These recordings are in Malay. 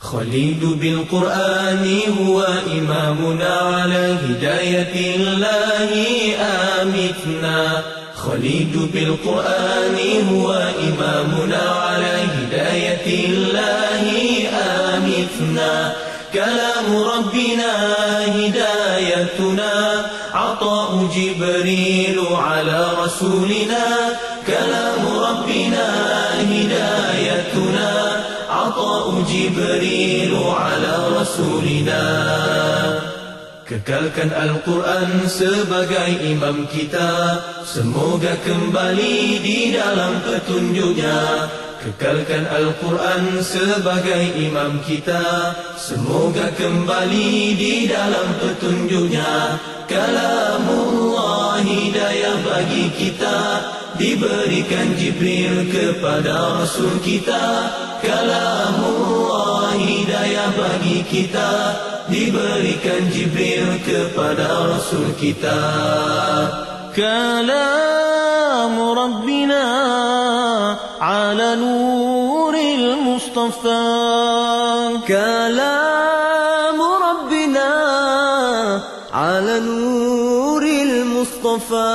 خليل بالقرآن هو إمامنا على هداية الله آمتنا. خليل بالقرآن هو إمامنا على هداية الله آمتنا. كلام ربنا هدايتنا عطاء جبريل على رسولنا. جبريل على رسولنا Kekalkan Al-Quran sebagai imam kita Semoga kembali di dalam petunjuknya Kekalkan Al-Quran sebagai imam kita Semoga kembali di dalam petunjuknya Kalamullah hidayah bagi kita Diberikan Jibril kepada Rasul kita Kalamullah hidayah bagi kita Diberikan Jibril kepada Rasul kita. كلام ربنا على نور المصطفى كلام ربنا على نور المصطفى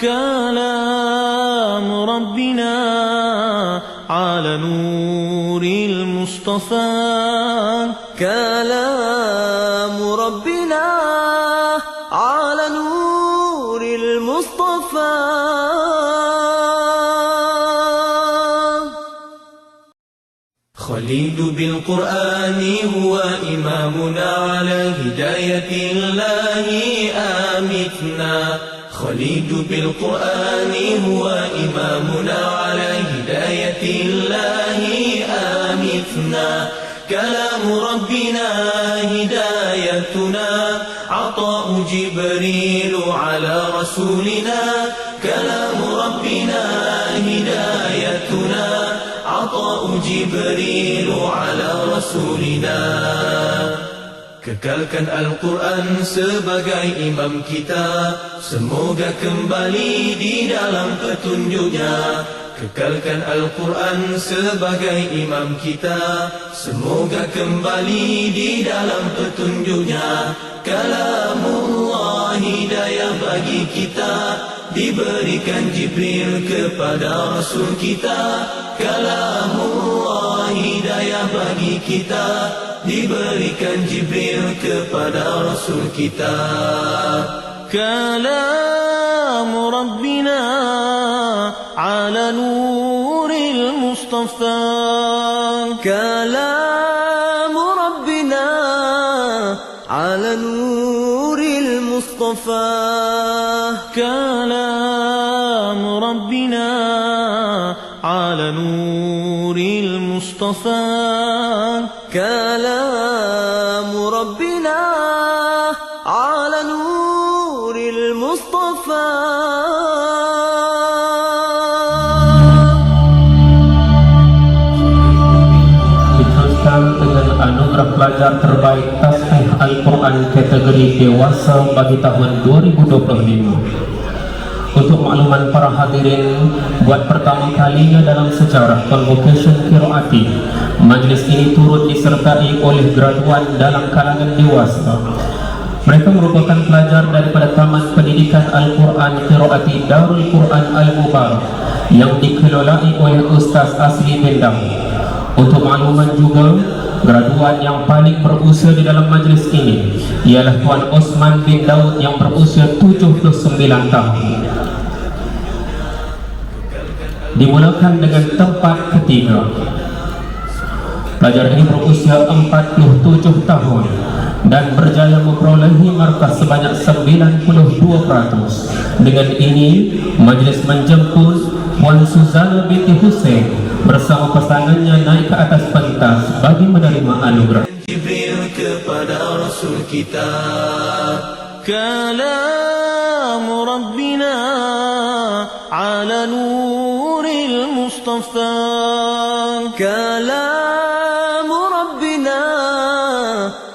كلام ربنا على نور المصطفى كلام ربنا على نور المصطفى. خليل بالقرآن هو إمامنا على هداية الله آمتنا. خليل بالقرآن هو إمامنا جبريل على رسولنا كلام ربنا هدايتنا عطاء جبريل على رسولنا Kekalkan Al-Quran sebagai imam kita Semoga kembali di dalam petunjuknya Kekalkan Al-Quran sebagai imam kita Semoga kembali di dalam petunjuknya Kalamullah hidayah bagi kita Diberikan Jibril kepada Rasul kita Kalamullah hidayah bagi kita Diberikan Jibril kepada Rasul kita كلام ربنا على نور المصطفى كلام المصطفى. كلام ربنا على نور المصطفى. كلام ربنا على نور المصطفى. Dengan terbaik tasbih Al-Quran kategori dewasa bagi tahun 2025. Untuk makluman para hadirin, buat pertama kalinya dalam sejarah Convocation Kiroati, majlis ini turut disertai oleh graduan dalam kalangan dewasa. Mereka merupakan pelajar daripada Taman Pendidikan Al-Quran Kiroati Darul Quran Al-Mubarak yang dikelolai oleh Ustaz Asli Bendang. Untuk makluman juga, graduan yang paling berusia di dalam majlis ini ialah Tuan Osman bin Daud yang berusia 79 tahun. Dimulakan dengan tempat ketiga. Pelajar ini berusia 47 tahun dan berjaya memperolehi markah sebanyak 92%. Dengan ini, majlis menjemput Puan Suzana binti Hussein bersama pasangannya naik ke atas pentas bagi menerima anugerah. Jibril kepada Rasul kita كلام ربنا على نور المصطفى كلام ربنا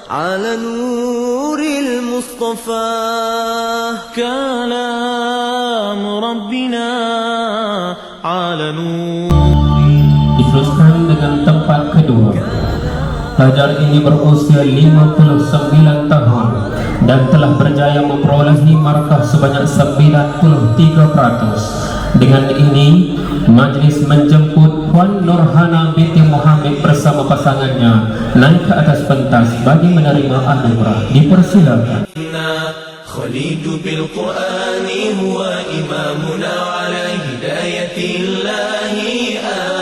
على نور المصطفى كلام ربنا على نور Diteruskan dengan tempat kedua Pelajar ini berusia 59 tahun dan telah berjaya memperolehi markah sebanyak 93%. Dengan ini, majlis menjemput Puan Nurhana binti Muhammad bersama pasangannya naik ke atas pentas bagi menerima anugerah. Dipersilakan. خليد بالقرآن هو إمامنا على هداية الله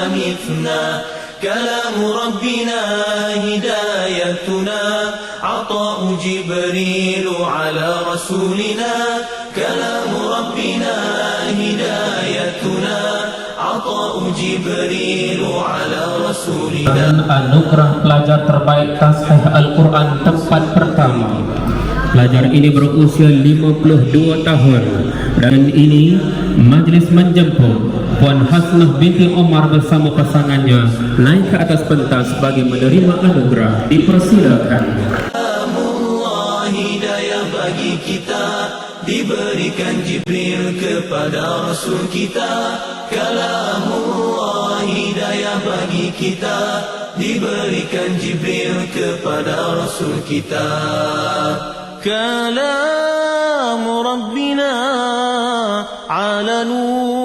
آمثنا كلام ربنا هدايتنا عطاء جبريل على رسولنا كلام ربنا هدايتنا عطاء جبريل على رسولنا dan anugerah pelajar terbaik Tashih Al-Quran tempat pertama. Pelajar ini berusia 52 tahun dan ini majlis menjemput Puan Hasnah binti Omar bersama pasangannya naik ke atas pentas bagi menerima anugerah dipersilakan. Hidayah bagi kita diberikan Jibril kepada Rasul kita. Kalamullah hidayah bagi kita diberikan Jibril kepada Rasul kita. Kalam Rabbina ala nur.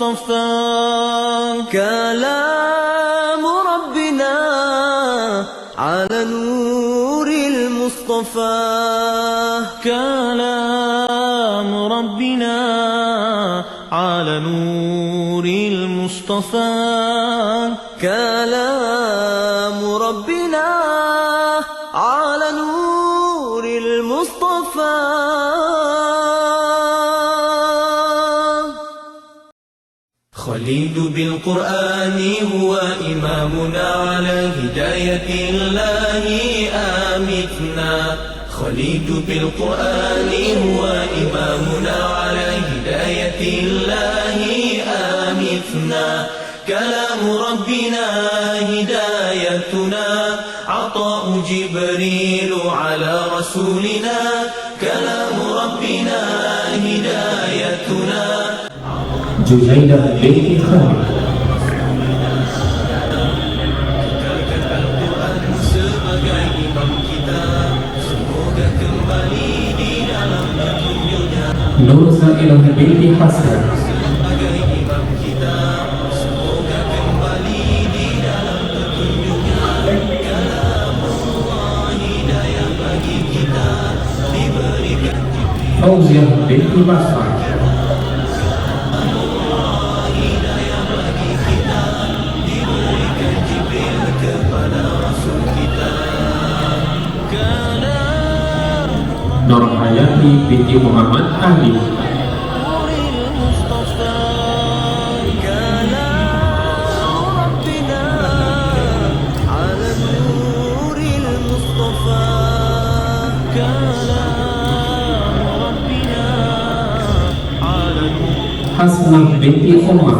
المصطفى كلام ربنا على نور المصطفى. كلام ربنا على نور المصطفى. كلام خليد بالقرآن هو إمامنا على هداية الله. آمتنا خليد بالقرآن هو إمامنا على هداية الله. آمتنا كلام ربنا هدايتنا. عطاء جبريل على رسولنا. Dalam petunjuknya kalamullah hidayah bagi kita diberikan Fauziah binti Basrah Nur Hayati binti Muhammad Ali نور المصطفى كلام ربنا على نور المصطفى كلام ربنا على نور Hasnah binti Umar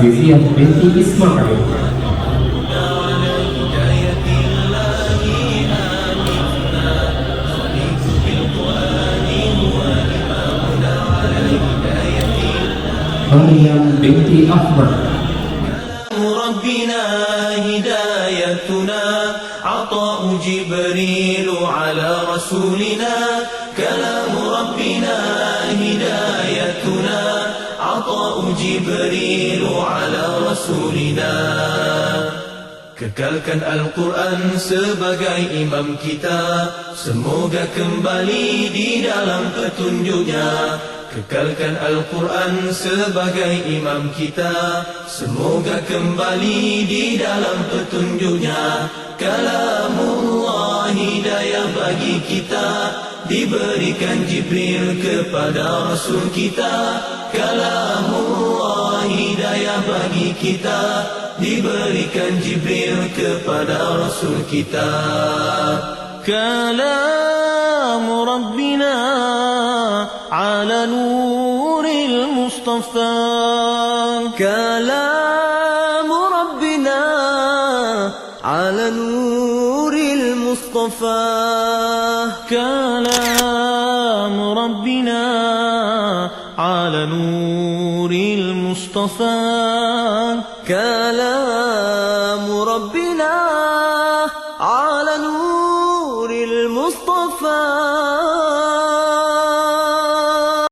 Aziziyah binti Ismail Maryam binti Ahmad ربنا هدايتنا عطاء جبريل على رسولنا. كلام ربنا هدايتنا. أخطأ جبريل على رسولنا Kekalkan Al-Quran sebagai imam kita. Semoga kembali di dalam petunjuknya. Kekalkan Al-Quran sebagai imam kita. Semoga kembali di dalam petunjuknya. Kalamullah hidayah bagi kita. Diberikan Jibril kepada Rasul kita. كلام الله إذا يبني كتاب diberikan Jibril kepada رسول kita. كلام ربنا على نور المصطفى كلام ربنا على نور المصطفى كلام ربنا على نور المصطفى على نور المصطفى. كلام ربنا